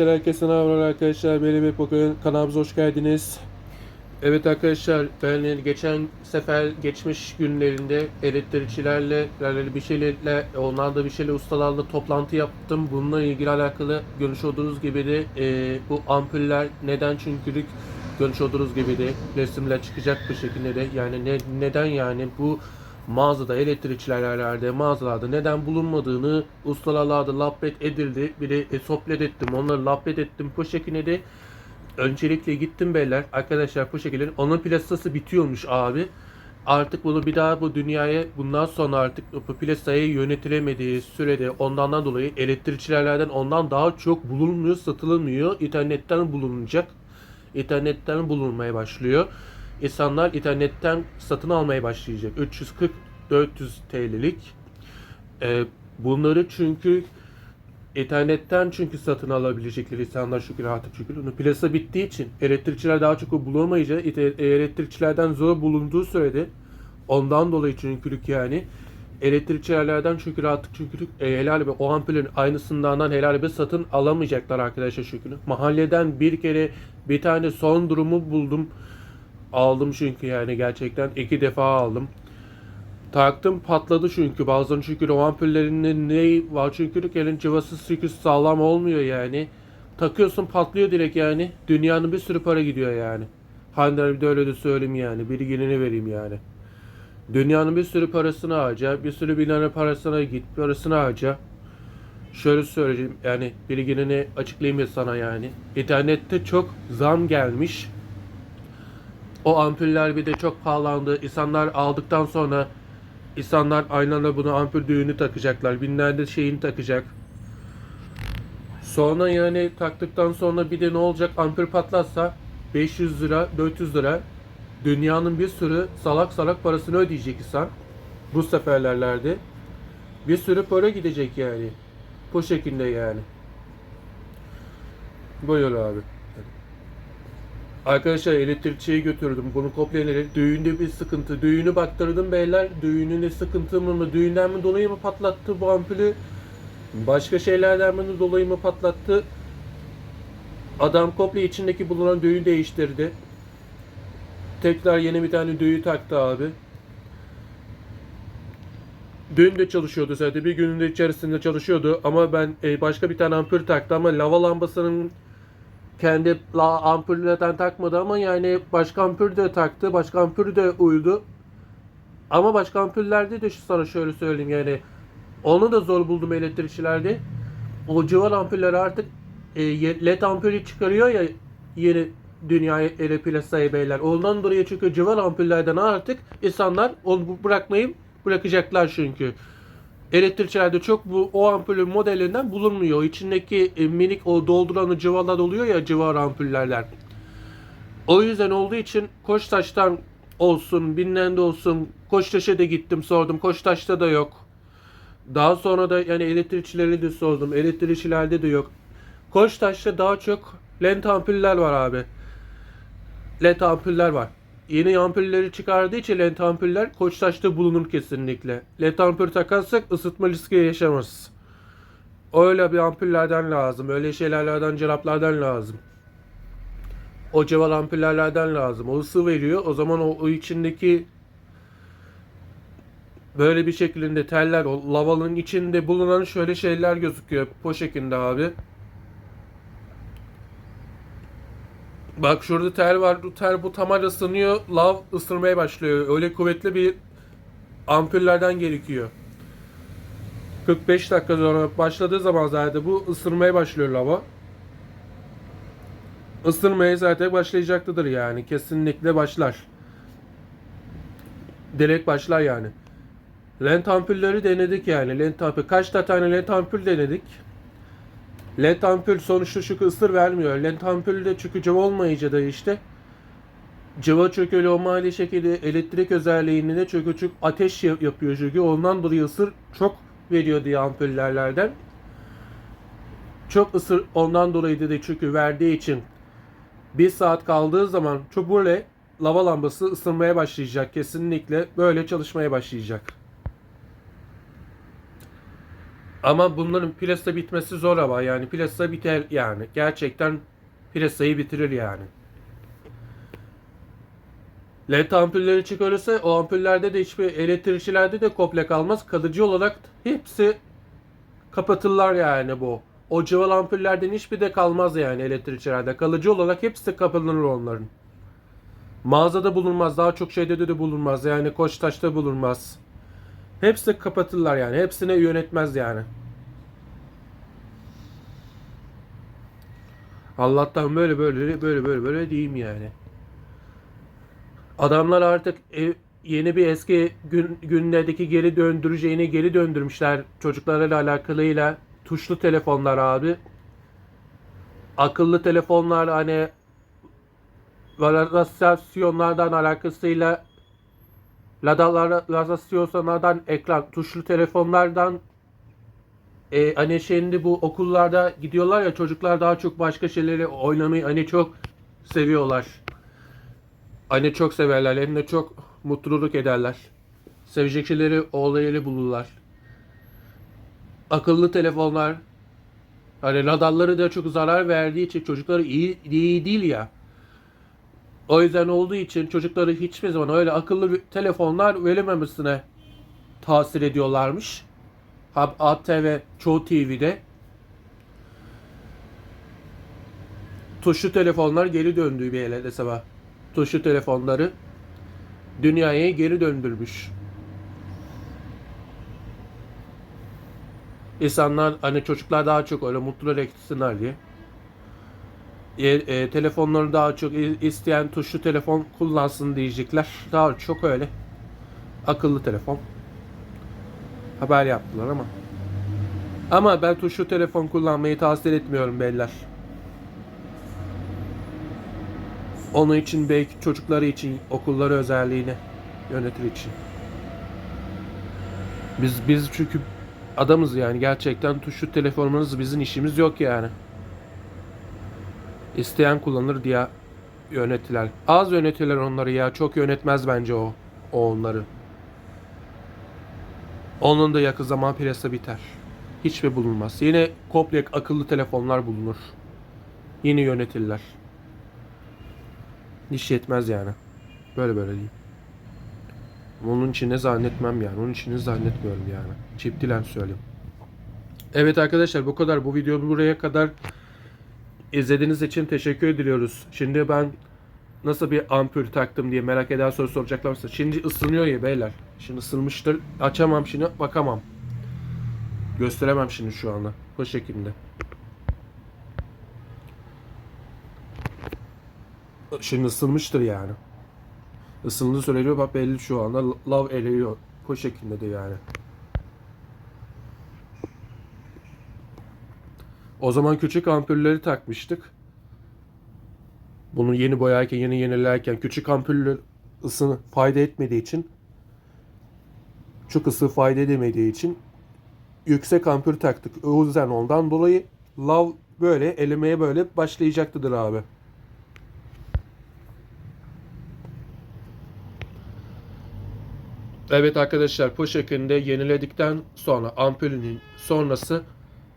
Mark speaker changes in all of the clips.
Speaker 1: Arkadaşlar herkese merhaba arkadaşlar. Benim hep kanalımıza hoş geldiniz. Evet arkadaşlar ben geçen sefer geçmiş günlerinde elektrikçilerle yani bir şeylerle onlarla bir şeyle ustalarla toplantı yaptım. Bununla ilgili alakalı görmüş olduğunuz gibi de e, bu ampuller neden çünkülük görmüş olduğunuz gibi de resimler çıkacak bu şekilde de yani ne, neden yani bu mağazada elektrikçilerlerde mağazalarda neden bulunmadığını ustalarla labbet edildi. Bir de e, sohbet ettim. Onları labbet ettim. Bu şekilde de öncelikle gittim beyler. Arkadaşlar bu şekilde onun plasası bitiyormuş abi. Artık bunu bir daha bu dünyaya bundan sonra artık bu plasayı yönetilemediği sürede ondan dolayı elektrikçilerden ondan daha çok bulunmuyor, satılmıyor. İnternetten bulunacak. İnternetten bulunmaya başlıyor. İnsanlar internetten satın almaya başlayacak. 340-400 TL'lik. Ee, bunları çünkü internetten çünkü satın alabilecekler insanlar şükür artık şükür. Onun plasa bittiği için elektrikçiler daha çok bulamayınca ite- elektrikçilerden zor bulunduğu sürede ondan dolayı çünkü yani elektrikçilerden çünkü artık çünkü e, helal be o ampulün aynısından helal be satın alamayacaklar arkadaşlar şükür. Mahalleden bir kere bir tane son durumu buldum. Aldım çünkü yani gerçekten iki defa aldım. Taktım patladı çünkü bazen çünkü o ampullerinin ne var çünkü elin cıvası çünkü sağlam olmuyor yani. Takıyorsun patlıyor direkt yani. Dünyanın bir sürü para gidiyor yani. Hande bir de öyle de söyleyeyim yani. Bilgini vereyim yani. Dünyanın bir sürü parasını harca. Bir sürü binanın parasına git. Parasını harca. Şöyle söyleyeyim yani bilgini açıklayayım ya sana yani. İnternette çok zam gelmiş. O ampuller bir de çok pahalandı. İnsanlar aldıktan sonra insanlar aynı anda bunu ampul düğünü takacaklar. Binlerce şeyini takacak. Sonra yani taktıktan sonra bir de ne olacak ampul patlarsa 500 lira 400 lira dünyanın bir sürü salak salak parasını ödeyecek insan. Bu seferlerlerde. Bir sürü para gidecek yani. Bu şekilde yani. Buyur abi. Arkadaşlar elektrikçiye götürdüm. Bunu kopyaları. Düğünde bir sıkıntı. Düğünü baktırdım beyler. Düğününde sıkıntı mı? Düğünden mi dolayı mı patlattı bu ampulü? Başka şeylerden mi dolayı mı patlattı? Adam komple içindeki bulunan düğü değiştirdi. Tekrar yeni bir tane düğü taktı abi. Dün de çalışıyordu zaten. Bir günün de içerisinde çalışıyordu. Ama ben e, başka bir tane ampul taktı ama lava lambasının kendi ampullerden takmadı ama yani başka ampul de taktı. Başka ampul de uydu. Ama başka ampullerde de şu sana şöyle söyleyeyim yani onu da zor buldum elektrikçilerde. O civar ampuller artık e, led ampulü çıkarıyor ya yeni dünyaya ele plasaya beyler. Ondan dolayı çünkü civar ampullerden artık insanlar onu bırakmayı bırakacaklar çünkü. Elektrikçilerde çok bu o ampulün modelinden bulunmuyor. İçindeki e, minik o dolduran o cıvalar oluyor ya civar ampullerler. O yüzden olduğu için Koçtaş'tan olsun, Binlen'de olsun, Koçtaş'a da gittim sordum. Koçtaş'ta da yok. Daha sonra da yani elektrikçileri de sordum. Elektrikçilerde de yok. Koçtaş'ta daha çok led ampuller var abi. LED ampuller var. Yeni ampulleri çıkardığı için led ampuller Koçtaş'ta bulunur kesinlikle. LED ampul takarsak ısıtma riski yaşamaz. Öyle bir ampullerden lazım. Öyle şeylerden, ceraplardan lazım. O civar ampullerden lazım. O ısı veriyor. O zaman o, o içindeki böyle bir şekilde teller, o lavanın içinde bulunan şöyle şeyler gözüküyor. Bu şekilde abi. Bak şurada tel var. Bu tel bu tamar ısınıyor. Lav ısırmaya başlıyor. Öyle kuvvetli bir ampullerden gerekiyor. 45 dakika sonra başladığı zaman zaten bu ısırmaya başlıyor lava. Isırmaya zaten başlayacaktıdır yani. Kesinlikle başlar. Direkt başlar yani. Lent ampulleri denedik yani. Lent ampul. Kaç tane lent ampul denedik. LED ampul sonuçta çünkü ısır vermiyor. LED ampulde çünkü cıva olmayınca da işte cıva çünkü öyle o mali şekilde elektrik özelliğini de çünkü çünkü ateş yap- yapıyor çünkü ondan dolayı ısır çok veriyor diye ampullerden. Çok ısır ondan dolayı da çünkü verdiği için bir saat kaldığı zaman çok böyle lava lambası ısınmaya başlayacak kesinlikle böyle çalışmaya başlayacak. Ama bunların plasa bitmesi zor ama yani plasa biter yani. Gerçekten plasayı bitirir yani. LED ampulleri çıkarırsa o ampullerde de hiçbir elektrikçilerde de komple kalmaz. Kalıcı olarak hepsi kapatırlar yani bu. O cıval ampullerden hiçbir de kalmaz yani elektrikçilerde. Kalıcı olarak hepsi kapanır onların. Mağazada bulunmaz. Daha çok şeyde de, bulunmaz. Yani Koçtaş'ta bulunmaz. Hepsi kapatırlar yani. Hepsine yönetmez yani. Allah'tan böyle böyle böyle böyle böyle diyeyim yani. Adamlar artık ev- yeni bir eski gün, günlerdeki geri döndüreceğini geri döndürmüşler çocuklarla alakalıyla. Tuşlu telefonlar abi. Akıllı telefonlar hani radyasyonlardan alakasıyla radyasyonlardan ekran tuşlu telefonlardan e, hani şimdi bu okullarda gidiyorlar ya çocuklar daha çok başka şeyleri oynamayı hani çok seviyorlar. Hani çok severler hem de çok mutluluk ederler. Sevecek şeyleri olaylı bulurlar. Akıllı telefonlar hani radarları da çok zarar verdiği için çocukları iyi, iyi değil ya. O yüzden olduğu için çocukları hiçbir zaman öyle akıllı telefonlar verilmemesine tasir ediyorlarmış. Hab ATV, Çoğu TV'de. Tuşlu telefonlar geri döndüğü bir hele sabah. Tuşlu telefonları dünyaya geri döndürmüş. İnsanlar hani çocuklar daha çok öyle mutlu etsinler diye. E, e, telefonları daha çok isteyen tuşlu telefon kullansın diyecekler. Daha çok öyle. Akıllı telefon. Haber yaptılar ama. Ama ben tuşlu telefon kullanmayı tavsiye etmiyorum beyler. Onun için belki çocukları için, okulları özelliğine yönetir için. Biz biz çünkü adamız yani gerçekten tuşlu telefonumuz bizim işimiz yok yani. İsteyen kullanır diye yönetiler. Az yönetiler onları ya. Çok yönetmez bence o. O onları. Onun da yakın zaman piyasa biter. Hiçbir bulunmaz. Yine komple akıllı telefonlar bulunur. Yine yönetirler. Hiç yetmez yani. Böyle böyle değil. Onun için ne zannetmem yani. Onun için ne zannetmiyorum yani. Çift dilen söyleyeyim. Evet arkadaşlar bu kadar. Bu video buraya kadar izlediğiniz için teşekkür ediyoruz. Şimdi ben nasıl bir ampul taktım diye merak eden soru soracaklarsa. Şimdi ısınıyor ya beyler. Şimdi ısınmıştır. Açamam şimdi bakamam. Gösteremem şimdi şu anda. Bu şekilde. Şimdi ısınmıştır yani. Isındığı sürece bak belli şu anda lav eriyor. Bu şekilde de yani. O zaman küçük ampulleri takmıştık. Bunu yeni boyarken, yeni yenilerken küçük ampuller ısı fayda etmediği için çok ısı fayda edemediği için yüksek ampul taktık. O yüzden ondan dolayı lav böyle elimeye böyle başlayacaktıdır abi. Evet arkadaşlar bu şekilde yeniledikten sonra ampulünün sonrası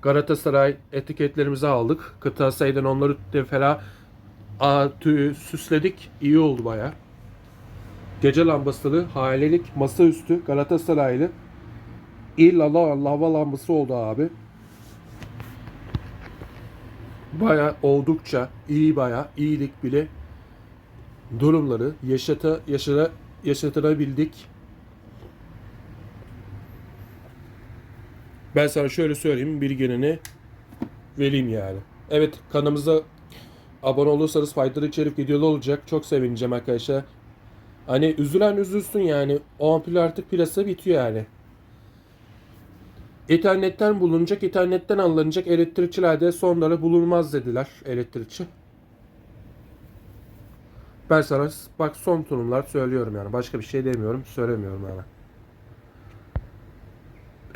Speaker 1: Galatasaray etiketlerimizi aldık. Kırtasiyeden onları de ferah a, tü- süsledik. İyi oldu baya. Gece lambasılı halelik masaüstü Galatasaraylı İlla la- lava lambası oldu abi. Baya oldukça iyi baya iyilik bile durumları yaşata yaşara yaşatırabildik. Ben sana şöyle söyleyeyim bilgilerini vereyim yani. Evet kanalımıza abone olursanız faydalı içerik videoları olacak. Çok sevineceğim arkadaşlar. Hani üzülen üzülsün yani. O ampul artık piyasa bitiyor yani. İnternetten bulunacak, internetten alınacak elektrikçilerde sonları bulunmaz dediler elektrikçi. Ben sana bak son tunumlar söylüyorum yani. Başka bir şey demiyorum, söylemiyorum yani.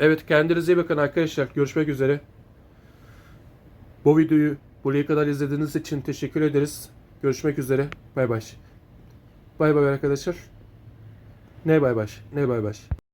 Speaker 1: Evet kendinize iyi bakın arkadaşlar. Görüşmek üzere. Bu videoyu buraya kadar izlediğiniz için teşekkür ederiz. Görüşmek üzere. Bay bay. Bay bay arkadaşlar. Ne bay bay? Ne bay bay?